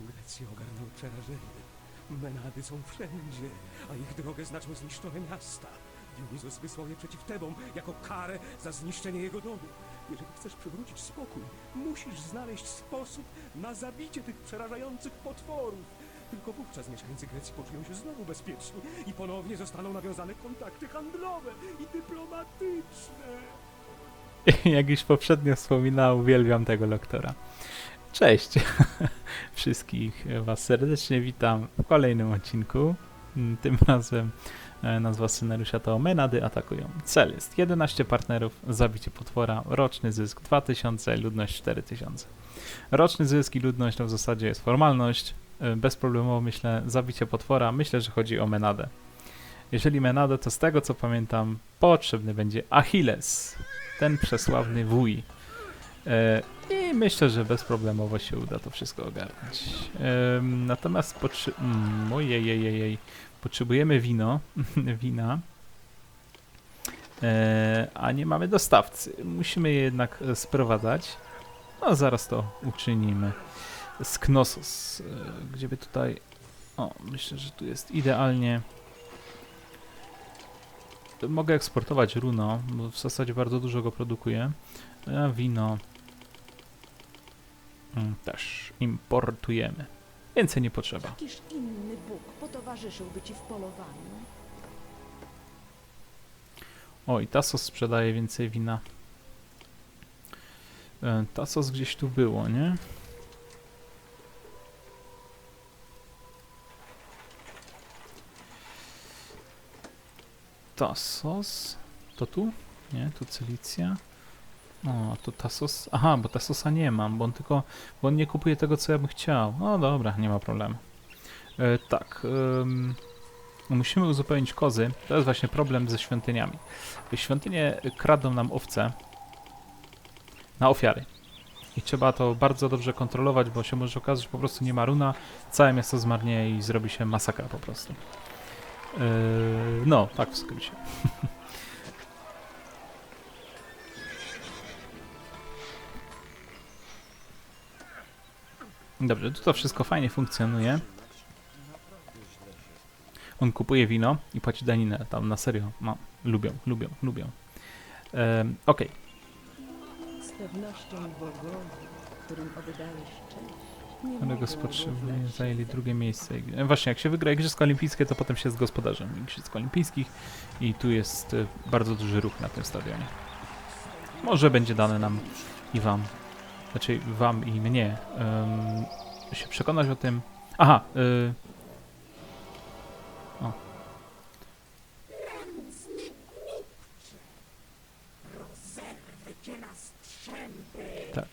Grecję ogarnęły przerażenie. Menady są wszędzie, a ich drogę znaczą zniszczone miasta. Dionisos wysłał je przeciw Tebom jako karę za zniszczenie jego domu. Jeżeli chcesz przywrócić spokój, musisz znaleźć sposób na zabicie tych przerażających potworów. Tylko wówczas mieszkańcy Grecji poczują się znowu bezpieczni i ponownie zostaną nawiązane kontakty handlowe i dyplomatyczne. Jak już poprzednio wspominał, uwielbiam tego lektora. Cześć! Wszystkich Was serdecznie witam w kolejnym odcinku. Mm, Tym razem e, nazwa scenariusza to Menady atakują. Cel jest 11 partnerów, zabicie potwora, roczny zysk 2000, ludność 4000. Roczny zysk i ludność to w zasadzie jest formalność. E, Bezproblemowo myślę, zabicie potwora, myślę, że chodzi o Menadę. Jeżeli Menadę, to z tego co pamiętam, potrzebny będzie Achilles ten przesławny wuj. E, I myślę, że bezproblemowo się uda to wszystko ogarnąć. Em, natomiast mm, ojejejejej, potrzebujemy wino, wina, e, a nie mamy dostawcy. Musimy je jednak e, sprowadzać. No, zaraz to uczynimy. Z Knossos, e, gdzie by tutaj... O, myślę, że tu jest idealnie mogę eksportować runo, bo w zasadzie bardzo dużo go produkuję. A wino też importujemy. Więcej nie potrzeba. Jakiż inny Bóg potowarzyszyłby ci w polowaniu? O, i Tasos sprzedaje więcej wina. E, Tasos gdzieś tu było, nie? Tasos. To tu? Nie, tu Celicja. O, tu Tasos. Aha, bo Tasosa nie mam, bo on tylko. Bo on nie kupuje tego, co ja bym chciał. No dobra, nie ma problemu. E, tak. ym, musimy uzupełnić kozy. To jest właśnie problem ze świątyniami. Świątynie kradną nam owce na ofiary. I trzeba to bardzo dobrze kontrolować, bo się może okazać, że po prostu nie ma runa, całe miasto zmarnieje i zrobi się masakra po prostu. Yy, no, tak w skrócie. Dobrze, tu to wszystko fajnie funkcjonuje. On kupuje wino i płaci daninę. Tam na serio. No, lubią, lubią, lubią. Okej, Z pewnością bogowie, którym oddałeś cześć, się zajęli drugie miejsce. E, Właśnie, jak się wygra Igrzyska Olimpijskie, to potem się jest gospodarzem Igrzysk Olimpijskich i tu jest e, bardzo duży ruch na tym stadionie. Może będzie dane nam i wam, znaczy wam i mnie, em, się przekonać o tym. Aha, y. Tak.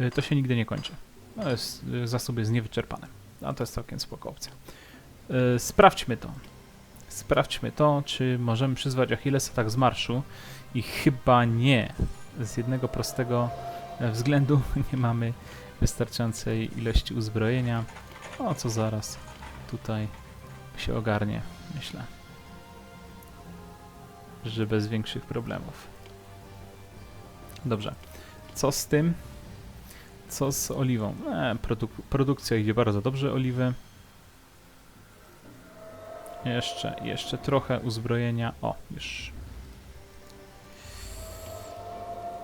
Y, To się nigdy nie kończy. No jest, y, zasób jest niewyczerpany. A to jest całkiem spoko opcja. Y, Sprawdźmy to. Sprawdźmy to, czy możemy przyzwać Achillesa tak z marszu. I chyba nie. Z jednego prostego e, względu nie mamy wystarczającej ilości uzbrojenia. O co zaraz tutaj się ogarnie, myślę. Że bez większych problemów. Dobrze. Co z tym? Co z oliwą? E, produk- produkcja idzie bardzo dobrze, oliwy. Jeszcze, jeszcze trochę uzbrojenia. O, już.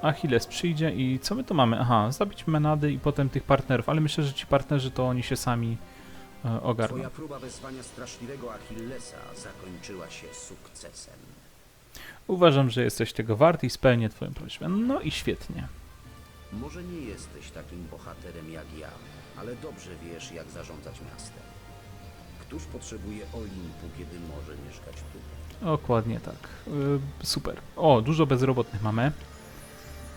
Achilles przyjdzie i co my tu mamy? Aha, zabić Menady i potem tych partnerów, ale myślę, że ci partnerzy to oni się sami e, ogarną. Twoja próba wezwania straszliwego Achillesa zakończyła się sukcesem. Uważam, że jesteś tego wart i spełnię twoją prośbę. No i świetnie. Może nie jesteś takim bohaterem jak ja, ale dobrze wiesz, jak zarządzać miastem. Któż potrzebuje Olimpu, kiedy może mieszkać tu? Dokładnie tak. Y, super. O, dużo bezrobotnych mamy.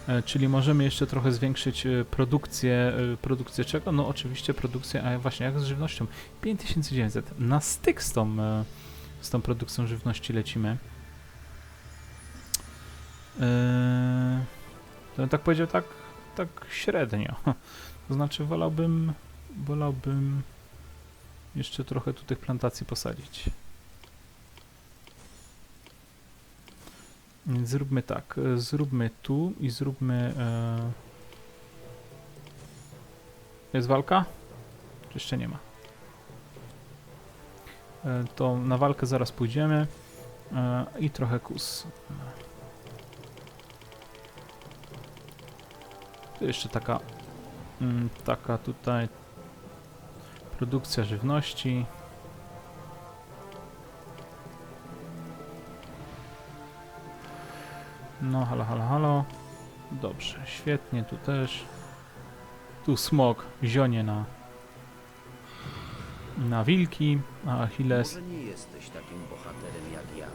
E, Czyli możemy jeszcze trochę zwiększyć e, produkcję. Produkcję czego? No oczywiście produkcję, a właśnie jak z żywnością. 5900. Na styk z tą, z tą produkcją żywności lecimy. To tak powiedział tak, tak średnio. To znaczy wolałbym, wolałbym jeszcze trochę tu tych plantacji posadzić. Więc zróbmy tak, zróbmy tu i zróbmy e, Jest walka? Czy jeszcze nie ma? E, To na walkę zaraz pójdziemy. E, I trochę kus. Tu jeszcze taka, mm, taka tutaj produkcja żywności. No, halo, halo, halo. Dobrze, świetnie, tu też. Tu smok zionie na na wilki, a Achilles Może nie jesteś takim bohaterem jak ja,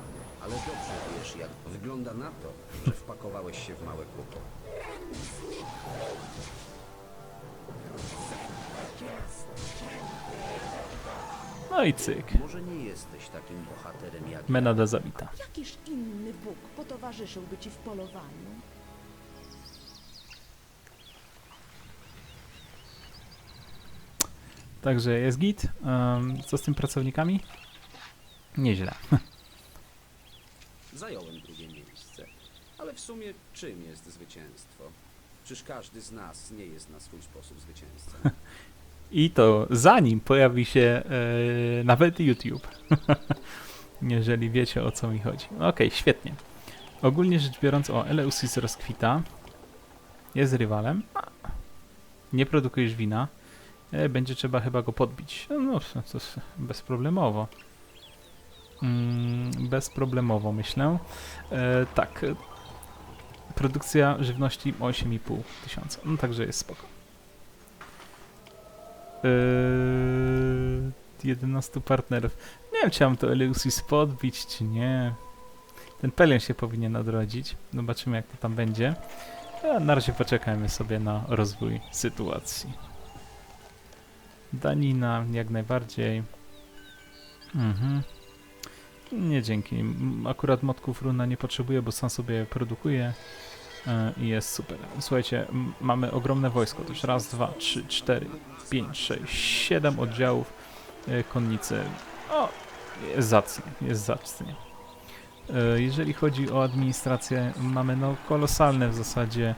ale dobrze wiesz, jak wygląda na to, że wpakowałeś się w małe kłopoty. No i cyk. Może nie jesteś takim bohaterem jak ja, Menada zabita. Jakiż inny Bóg potowarzyszyłby ci w polowaniu? Także jest git. Co z tym pracownikami? Nieźle. Zająłem drugie miejsce. Ale w sumie czym jest zwycięstwo? Czyż każdy z nas nie jest na swój sposób zwycięzcą? I to zanim pojawi się e, nawet YouTube. Jeżeli wiecie o co mi chodzi. Okej, świetnie. Ogólnie rzecz biorąc, o, Eleusis rozkwita. Jest rywalem. Nie produkujesz wina. E, będzie trzeba chyba go podbić. No, to bezproblemowo. Mm, bezproblemowo myślę. E, tak. Produkcja żywności 8,5 tysiąca. No także jest spoko. Yy, 11 partnerów. Nie wiem, czy mam to Eleusis podbić, czy nie. Ten pelion się powinien odrodzić. Zobaczymy, jak to tam będzie. A na razie poczekajmy sobie na rozwój sytuacji. Danina, jak najbardziej. Mhm. Nie dzięki. Akurat motków runa nie potrzebuję, bo sam sobie produkuję. E, I jest super. Słuchajcie, mamy ogromne wojsko. Już raz, dwa, trzy, cztery, 5, 6, 7 oddziałów e, konnicy. O, jest zacnie, jest zacnie. Jeżeli chodzi o administrację, mamy no kolosalne w zasadzie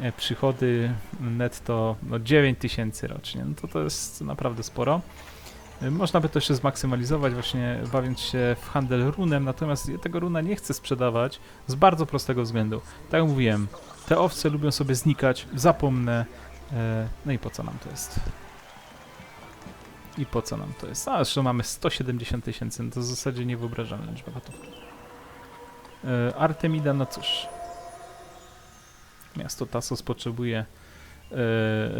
e, przychody netto no 9 tysięcy rocznie. No to to jest naprawdę sporo. Można by to jeszcze zmaksymalizować właśnie bawiąc się w handel runem, natomiast ja tego runa nie chcę sprzedawać z bardzo prostego względu. Tak jak mówiłem, te owce lubią sobie znikać, zapomnę, e, no i po co nam to jest? I po co nam to jest? A, zresztą mamy 170 tysięcy, no to w zasadzie niewyobrażalna liczba gotów. E, Artemida, no cóż. Miasto Tasos potrzebuje e,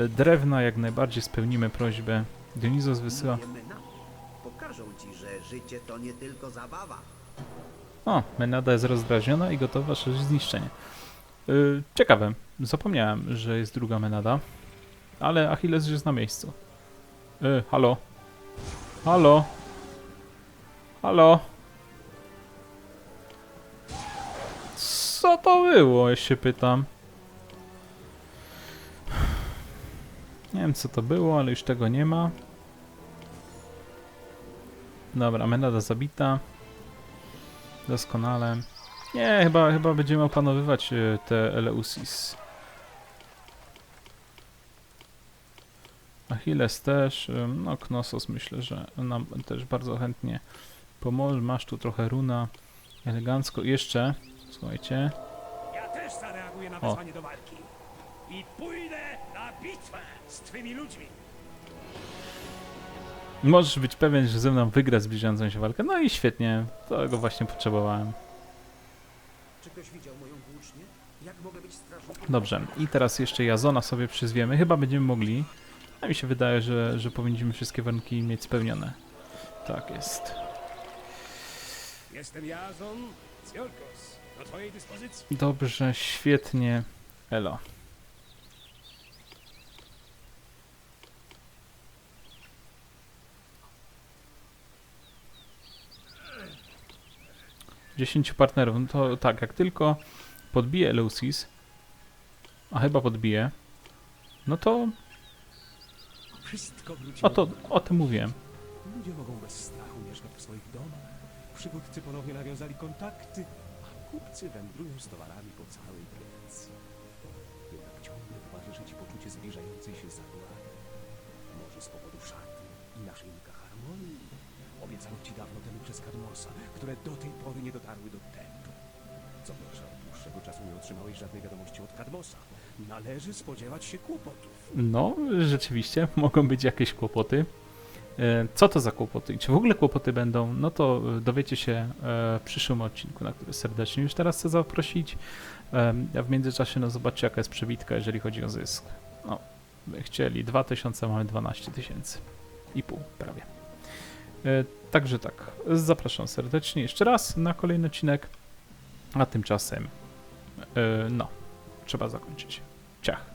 drewna, jak najbardziej spełnimy prośbę. Dionizos wysyła... Pokażą ci, że życie to nie tylko zabawa. O, Menada jest rozdrażniona i gotowa szerzyć zniszczenie. Yy, ciekawe, zapomniałem, że jest druga Menada, ale Achilles już jest na miejscu. Yy, halo? Halo? Halo? Co to było, ja się pytam. Nie wiem co to było, ale już tego nie ma. Dobra, Menada zabita. Doskonale. Nie, chyba, chyba będziemy opanowywać e, te Eleusis. Achilles też, ym, no Knossos myślę, że nam też bardzo chętnie pomoże. Masz tu trochę runa, elegancko. I Jeszcze, słuchajcie, Ja też zareaguję na wezwanie do walki. I pójdę na bitwę z twymi ludźmi. Możesz być pewien, że ze mną wygra zbliżającą się walkę. No i świetnie, tego właśnie potrzebowałem. Czy ktoś widział moją włócznię? Jak mogę być strażnikiem? Dobrze, i teraz jeszcze Jazona sobie przyzwiemy. Chyba będziemy mogli. A mi się wydaje, że, że powinniśmy wszystkie warunki mieć spełnione. Tak jest. Jestem Jazon z Jorkos. Do twojej dyspozycji. Dobrze, świetnie. Elo. Dziesięciu partnerów. No to tak, jak tylko podbije Eleusis, a chyba podbije, no to o, to, o tym mówiłem. Ludzie mogą bez strachu mieszkać w swoich domach. Przywódcy ponownie nawiązali kontakty, a kupcy wędrują z towarami po całej Grecji. Jednak ciągle towarzyszy ci poczucie zbliżającej się zagłady. z powodu szarty i harmonii. Obiecano ci dawno temu przez Kadmosa, które do tej pory nie dotarły do tęczy. Co gorsza, od dłuższego czasu nie otrzymałeś żadnej wiadomości od Kadmosa. Należy spodziewać się kłopotów. No, rzeczywiście, mogą być jakieś kłopoty. E, Co to za kłopoty i czy w ogóle kłopoty będą, no to e, dowiecie się e, w przyszłym odcinku, na który serdecznie już teraz chcę zaprosić. A w międzyczasie, no zobaczcie jaka jest przebitka, jeżeli chodzi o zysk. No, chcieli 2000, mamy 12 tysięcy i pół prawie. E, Także tak, zapraszam serdecznie jeszcze raz na kolejny odcinek, a tymczasem, e, no, trzeba zakończyć. Ciach.